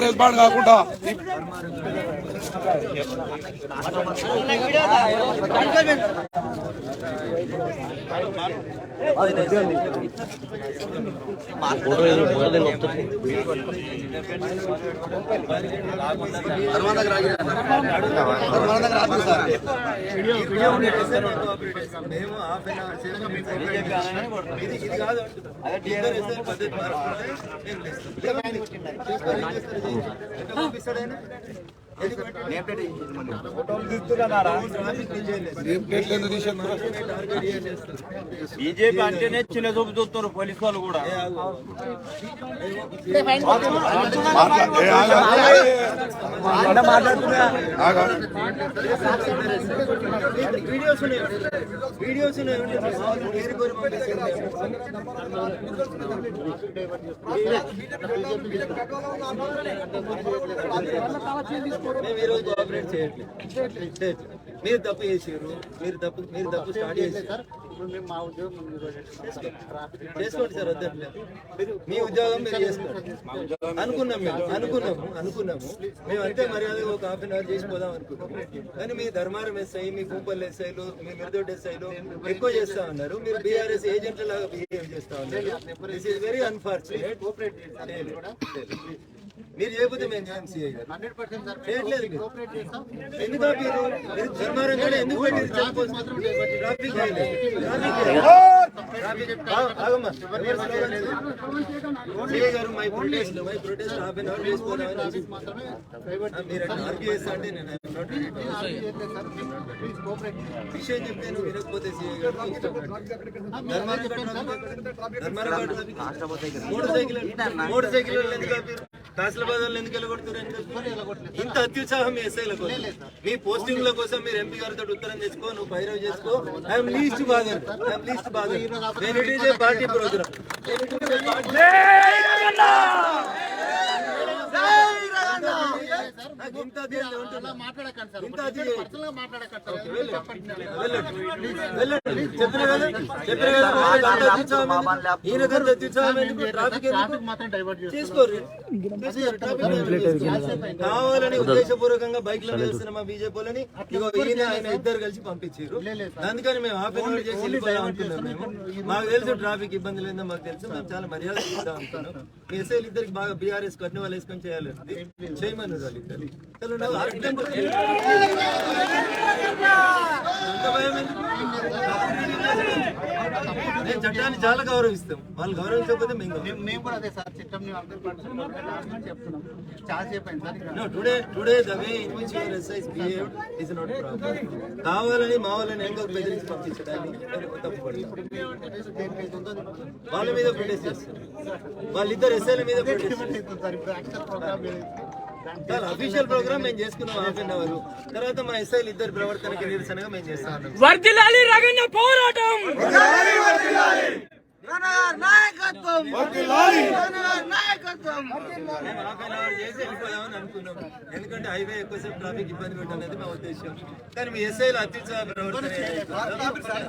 Respond కాకుండా మేము ఇది ఇది కాదు పద్ధతి మార్చుకుంటే పంపిస్తాడు ఆయన? బీజేపీ అంటేనే చిన్న చూపు చూస్తున్నారు పోలీసు వాళ్ళు కూడా. వీడియోస్ వీడియోస్ మేము ఈరోజు కోఆపరేట్ చేయట్లేదు. చేయట్లేదు. మీరు తప్పు చేసారు మీరు తప్పు మీరు తప్పు స్టార్ట్ చేశారు చేసుకోండి. సార్ వద్దట్లేదు మీ ఉద్యోగం మీరు చేసుకోండి. అనుకున్నాం మేము అనుకున్నాము అనుకున్నాము. మేము అంతే మర్యాద ఒక హాఫ్ అన్ అవర్ చేసిపోదాం అనుకున్నాము కానీ మీ ధర్మారం ఎస్ఐ మీ కూపల్ ఎస్ఐలు మీ మిరదొడ్డి ఎస్ఐలు ఎక్కువ చేస్తా ఉన్నారు. మీరు బీఆర్ఎస్ ఏజెంట్ లాగా బిహేవ్ చేస్తా ఉన్నారు. దిస్ ఇస్ వెరీ అన్ఫార్చునేట్ మీరు చేయకపోతే మేము చేయం సిఐ గారు చేయట్లేదు. ఎందుకు? మీరు. ట్రాఫిక్? సిఐ గారు my protest my protest half an hour మీరు అట్లా ఆర్గ్యూ చేస్తా అంటే నేను విషయం చెప్తే నువ్వు వినకపోతే సిఐ గారు మోటార్ సైకిల్ మోటార్ సైకిల్ ఎందుకు ఆపారు కాసులబాద్ వాళ్ళు ఎందుకు వెళ్ళగొడుతున్నారు? ఇంత అత్యుత్సాహం మీ ఎస్ఐల కోసం. మీ పోస్టింగ్ల కోసం మీరు ఎంపీ గారితో ఉత్తరం చేసుకో నువ్వు పైరవ్ చేసుకో. ఐఎమ్ లీస్ట్ బాగా ఐఎమ్ లీస్ట్ బాగా నేను it is a party programme. కావాలని ఉద్దేశపూర్వకంగా బైక్లో వెళ్తున్న మా బీజేపీలని ఇగో ఈయన ఆయన ఇద్దరు కలిసి పంపించారు. అందుకని మేము హాఫ్ అన్ అవర్ చేసి అనుకున్నాం మేము. మాకు తెలుసు ట్రాఫిక్ ఇబ్బంది లేదో మాకు తెలుసు. మేము చాలా మర్యాద ఇద్దాం అనుకున్నాం మీ ఎస్ఐలు ఇద్దరికి బాగా బీఆర్ఎస్ కట్టిన వాళ్ళు వేసుకొని చేయాలి నేను చట్టాన్ని చాలా గౌరవిస్తాం. వాళ్ళు గౌరవించకపోతే మేము గౌరవిస్తాం. మేము కూడా అదే సార్ చట్టం చెప్తున్నాం. is not proper. కావాలని మా వాళ్ళని ఎంతో బెదిరించి పంపించడానికి. వాళ్ళ మీద ప్రొటెస్ట్ చేస్తారు. వాళ్ళిద్దరు ఎస్ఐల మీద ప్రొటెస్ట్ చేస్తారు యాక్షన్ ప్రోగ్రామ్ చాలా అఫీషియల్ ప్రోగ్రామ్ మేము చేసుకున్నాం హాఫ్ అన్ అవర్ తర్వాత మా ఎస్ఐలు ఇద్దరు ప్రవర్తనకి నిరసనగా మేము చేస్తా వర్దిలాలి రగన్న పోరాటం! చేసి వెళ్ళిపోదామని అనుకున్నాం. ఎందుకంటే హైవే ఎక్కువసేపు ట్రాఫిక్ ఇబ్బంది పెట్టాలనేది మా ఉద్దేశం. కానీ మీ ఎస్ఐలు అత్యుత్సాహ ప్రవర్తన ఏదైతే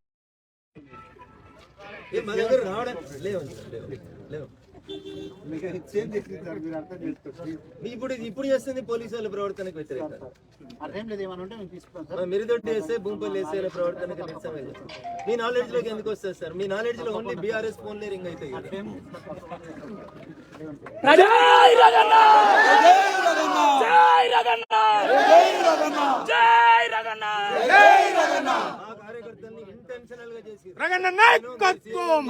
ఏ మా దగ్గర రావడం లేవు లేవు లేవు ఇప్పుడు ఇప్పుడు చేస్తుంది పోలీసు వాళ్ళ ప్రవర్తనకు వ్యతిరేకంగా. అదేం లేదు ఏమైనా ఉంటే మేము తీసుకుంటాం సార్. మా మిరిదొడ్డి వేసే భూమిపల్లి వేసే ప్రవర్తనకు నిరసనగా చేస్తాం మీ నాలెడ్జ్లోకి ఎందుకు వస్తుంది సార్? మీ నాలెడ్జ్లో ఓన్లీ బీఆర్ఎస్ ఫోన్లే రింగ్ అవుతాయి జై రగన్న జై రగన్న జై రగన్న ఆ కార్యకర్తల్ని ఇంటెన్షనల్గా చేసి రగన్న నాయకత్వం!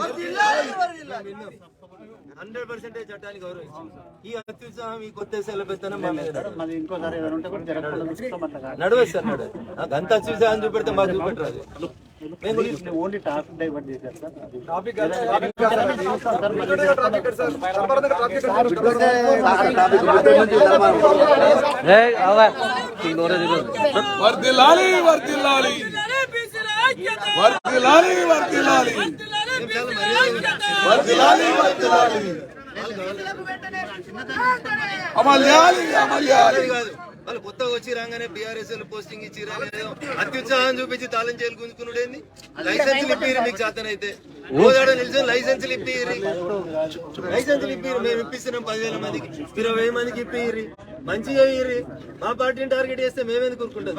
హండ్రెడ్ పర్సెంటేజ్ చట్టాన్ని గౌరవించాం ఈ అత్యుత్సాహం ఈ కొత్త పెత్తనం నడవదు. సార్ నడవదు నాకు అంత అత్యుత్సాహం చూపెడితే మాకు చూపెట్టరాదు ఓన్లీ టాపిక్ డైవర్ట్ చేశారు సార్ వాళ్ళు కొత్తగా వచ్చి రాగానే బీఆర్ఎస్ పోస్టింగ్ ఇచ్చి అత్యుత్సాహం చూపించి తాళం చేయాలి గుంజుకున్నాడేంది లైసెన్స్ ఇప్పిరు మీకు చేతనైతే. రోజాడ నిల్చొని లైసెన్సులు ఇప్పిరి. లైసెన్సులు ఇప్పిరు. మేము ఇప్పిస్తున్నాం పదివేల మందికి. ఇరవై మందికి ఇప్పిరి. మంచిగా మా పార్టీని టార్గెట్ చేస్తే మేమేందుకు కూరుకుంటాం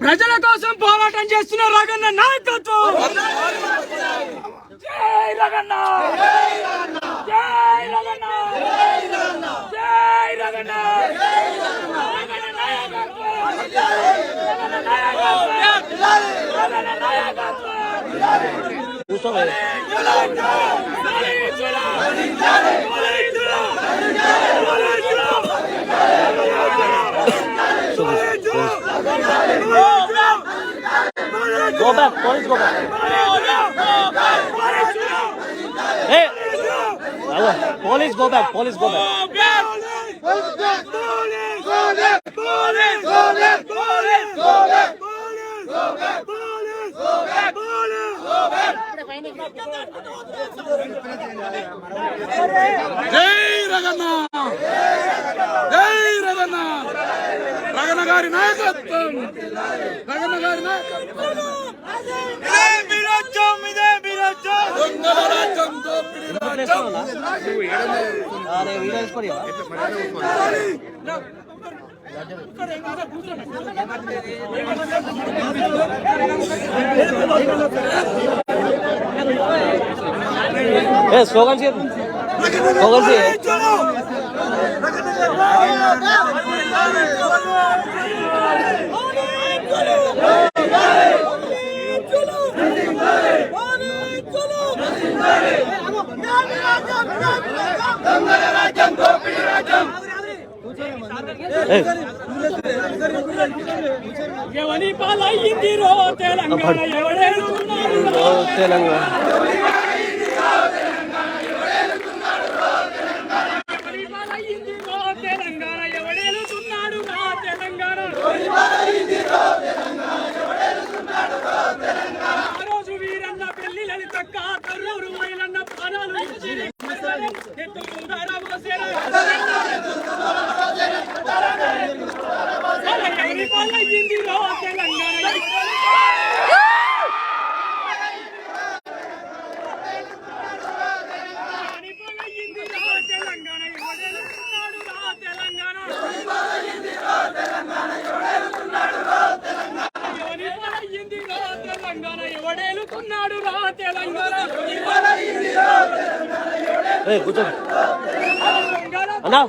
ప్రజల కోసం పోరాటం చేస్తున్న రగన్న నాయకత్వం! జై రగన్న! జై రగన్న! జై Raganna! Go back, police go back. Hey! Hello, Police go back, police go back. జై రగన్న జై రగన్న రగన్న గారి నాయకత్వం రగన్న గారి నాయకత్వం ఇదే వీరాజ్యం ఇదే వీరాజ్యం దొంగల రాజ్యం దోపిడీ రాజ్యం అరే వీడియోస్ పడి ఏ స్లోగన్ చెప్పు ఎవని పాలయ్యింది రో తెలంగాణ? ఎవడేడుతున్నాడు తెలంగాణ ఎవని పాలయ్యింది రో తెలంగాణ ఎవడేడుతున్నాడు రా తెలంగాణ ఆ రోజు వీరన్న పెళ్ళిలని తక్క తల్లూరు మైలన్న ప్రాణాలు ఇచ్చి ఎత్తు ముందర మోసేరా. ఎవరి పాలయ్యింది రో తెలంగాణ ఎవరి పాలయ్యింది రో తెలంగాణ ఎవడేడుతున్నాడు రా తెలంగాణ ఎవరి పాలయ్యింది రో తెలంగాణ ఎవడేలుతున్నాడు రా తెలంగాణ ఏ కూర్చో తెలంగాణ అన్నా.